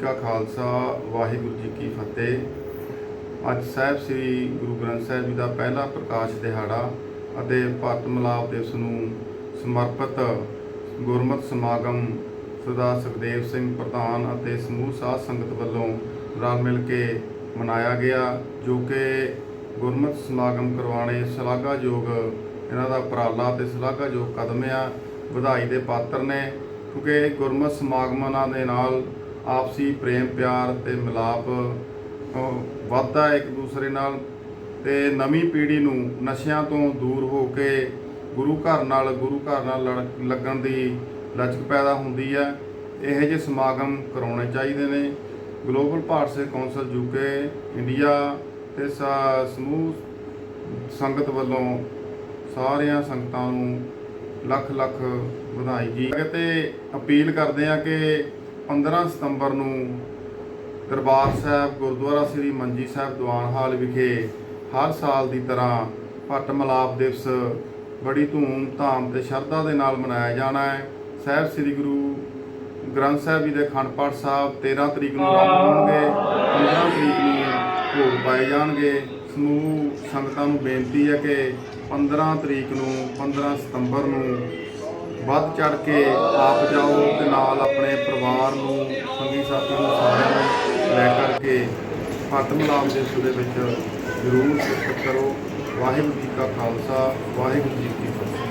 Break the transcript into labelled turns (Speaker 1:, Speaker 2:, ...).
Speaker 1: ਕਾ ਖਾਲਸਾ, ਵਾਹਿਗੁਰੂ ਜੀ ਕੀ ਫਤਿਹ। ਅੱਜ ਸਾਹਿਬ ਸ੍ਰੀ ਗੁਰੂ ਗ੍ਰੰਥ ਸਾਹਿਬ ਜੀ ਦਾ ਪਹਿਲਾ ਪ੍ਰਕਾਸ਼ ਦਿਹਾੜਾ ਅਤੇ ਭਾਰਤ ਮਿਲਾਪ ਦਿਵਸ ਨੂੰ ਸਮਰਪਿਤ ਗੁਰਮਤਿ ਸਮਾਗਮ ਸਰਦਾਰ ਸੁਖਦੇਵ ਸਿੰਘ ਪ੍ਰਧਾਨ ਅਤੇ ਸਮੂਹ ਸਾਧ ਸੰਗਤ ਵੱਲੋਂ ਰਲ ਮਿਲ ਕੇ ਮਨਾਇਆ ਗਿਆ, ਜੋ ਕਿ ਗੁਰਮਤਿ ਸਮਾਗਮ ਕਰਵਾਉਣੇ ਸ਼ਲਾਘਾਯੋਗ ਇਹਨਾਂ ਦਾ ਉਪਰਾਲਾ ਤੇ ਸ਼ਲਾਘਾਯੋਗ ਕਦਮ ਆ, ਵਧਾਈ ਦੇ ਪਾਤਰ ਨੇ, ਕਿਉਂਕਿ ਗੁਰਮਤਿ ਸਮਾਗਮਾਂ ਦੇ ਨਾਲ ਆਪਸੀ ਪ੍ਰੇਮ ਪਿਆਰ ਤੇ ਮਿਲਾਪ ਅਹ, ਵੱਧਦਾ ਇੱਕ ਦੂਸਰੇ ਨਾਲ ਤੇ ਨਵੀਂ ਪੀੜ੍ਹੀ ਨੂੰ ਨਸ਼ਿਆਂ ਤੋਂ ਦੂਰ ਹੋ ਕੇ ਗੁਰੂ ਘਰ ਨਾਲ ਗੁਰੂ ਘਰ ਨਾਲ ਲੜ- ਲੱਗਣ ਦੀ ਲਚਕ ਪੈਦਾ ਹੁੰਦੀ ਹੈ। ਇਹੋ ਜਿਹੇ ਸਮਾਗਮ ਕਰਾਉਣੇ ਚਾਹੀਦੇ ਨੇ। ਗਲੋਬਲ ਭਾਰਤ ਸੇ ਕੌਂਸਲ ਯੂਕੇ ਇੰਡੀਆ ਤੇ ਸਾ- ਸਮੂਹ ਸੰਗਤ ਵੱਲੋਂ ਸਾਰਿਆਂ ਸੰਗਤਾਂ ਨੂੰ ਲੱਖ ਲੱਖ ਵਧਾਈ ਜੀ ਤੇ ਅਪੀਲ ਕਰਦੇ ਆ ਕਿ 15 ਸਤੰਬਰ ਨੂੰ ਦਰਬਾਰ ਸਾਹਿਬ ਗੁਰਦੁਆਰਾ ਸ੍ਰੀ ਮੰਜੀ ਸਾਹਿਬ ਦੀਵਾਨ ਹਾਲ ਵਿਖੇ ਹਰ ਸਾਲ ਦੀ ਤਰ੍ਹਾਂ ਭੱਟ ਮਿਲਾਪ ਦਿਵਸ ਬੜੀ ਧੂਮ ਧਾਮ ਤੇ ਸ਼ਰਧਾ ਦੇ ਨਾਲ ਮਨਾਇਆ ਜਾਣਾ ਹੈ। ਸਾਹਿਬ ਸ੍ਰੀ ਗੁਰੂ ਗ੍ਰੰਥ ਸਾਹਿਬ ਜੀ ਦੇ ਅਖੰਡ ਪਾਠ ਸਾਹਿਬ 13 ਤਰੀਕ ਨੂੰ ਆਰੰਭ ਹੋਣਗੇ 15 ਤਰੀਕ ਨੂੰ ਭੋਗ ਪਾਏ ਜਾਣਗੇ। ਸਮੂਹ ਸੰਗਤਾਂ ਨੂੰ ਬੇਨਤੀ ਹੈ ਕਿ 15 ਤਰੀਕ ਨੂੰ 15 ਸਤੰਬਰ ਨੂੰ ਵੱਧ ਚੜ ਕੇ ਆਪ ਜਾਓ ਤੇ ਨਾਲ ਆਪਣੇ ਪਰਿਵਾਰ ਨੂੰ, ਸੰਗੀ ਸਾਥੀ ਨੂੰ ਸਾਰਿਆਂ ਨੂੰ ਲੈ ਕਰਕੇ ਹੱਥ ਮਿਲਾਪ ਦੇ ਸੁਦੇ ਵਿੱਚ ਜ਼ਰੂਰ ਸ਼ਿਰਕਤ ਕਰੋ। ਵਾਹਿਗੁਰੂ ਜੀ ਕਾ ਖਾਲਸਾ, ਵਾਹਿਗੁਰੂ ਜੀ ਕੀ ਫਤਿਹ।